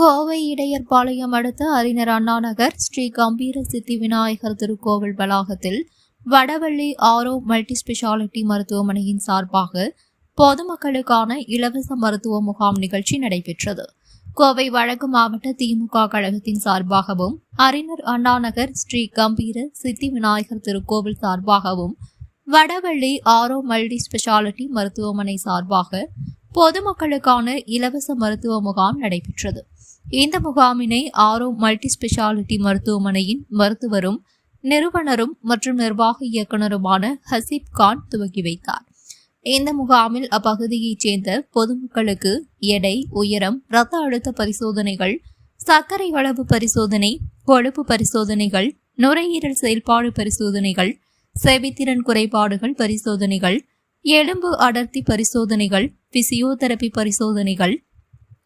கோவை இடையர்பாளையம் அடுத்த அறிஞர் அண்ணா நகர் ஸ்ரீ கம்பீர சித்தி விநாயகர் திருக்கோவில் வளாகத்தில் வடவள்ளி ஆரோ மல்டி ஸ்பெஷாலிட்டி மருத்துவமனையின் சார்பாக பொதுமக்களுக்கான இலவச மருத்துவ முகாம் நிகழ்ச்சி நடைபெற்றது. கோவை வழக்கு மாவட்ட திமுக கழகத்தின் சார்பாகவும் அறிஞர் அண்ணா நகர் ஸ்ரீ கம்பீர சித்தி விநாயகர் திருக்கோவில் சார்பாகவும் வடவள்ளி ஆரோ மல்டி ஸ்பெஷாலிட்டி மருத்துவமனை சார்பாக பொதுமக்களுக்கான இலவச மருத்துவ முகாம் நடைபெற்றது. இந்த முகாமினை ஆரோ மல்டி ஸ்பெஷாலிட்டி மருத்துவமனையின் மருத்துவரும் நிறுவனரும் மற்றும் நிர்வாக இயக்குநருமான ஹசீப் கான் துவக்கி வைத்தார். இந்த முகாமில் அப்பகுதியைச் சேர்ந்த பொதுமக்களுக்கு எடை உயரம் இரத்த அழுத்த பரிசோதனைகள் சர்க்கரை அளவு பரிசோதனை கொழுப்பு பரிசோதனைகள் நுரையீரல் செயல்பாடு பரிசோதனைகள் செவித்திறன் குறைபாடுகள் பரிசோதனைகள் எலும்பு அடர்த்தி பரிசோதனைகள் பிசியோதெரபி பரிசோதனைகள்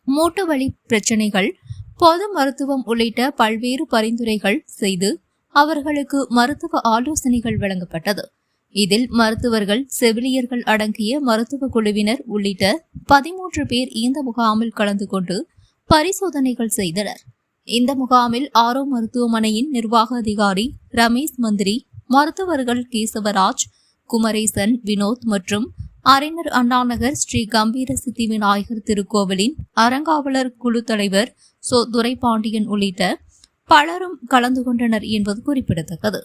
மூட்டு வலி பிரச்சனைகள் பொது மருத்துவம் உள்ளிட்ட பல்வேறு பரிந்துரைகள் செய்து அவர்களுக்கு மருத்துவ ஆலோசனைகள் வழங்கப்பட்டது. இதில் மருத்துவர்கள் செவிலியர்கள் அடங்கிய மருத்துவ குழுவினர் உள்ளிட்ட பதிமூன்று பேர் இந்த முகாமில் கலந்து கொண்டு பரிசோதனைகள் செய்தனர். இந்த முகாமில் ஆரோ மருத்துவமனையின் நிர்வாக அதிகாரி ரமேஷ் மந்திரி மருத்துவர்கள் கேசவராஜ் குமரேசன் வினோத் மற்றும் அறிஞர் அண்ணாநகர் ஸ்ரீ கம்பீர சித்தி விநாயகர் திருக்கோவிலின் அறங்காவலர் குழு தலைவர் சோ துரைபாண்டியன் உள்ளிட்ட பலரும் கலந்து கொண்டனர் என்பது குறிப்பிடத்தக்கது.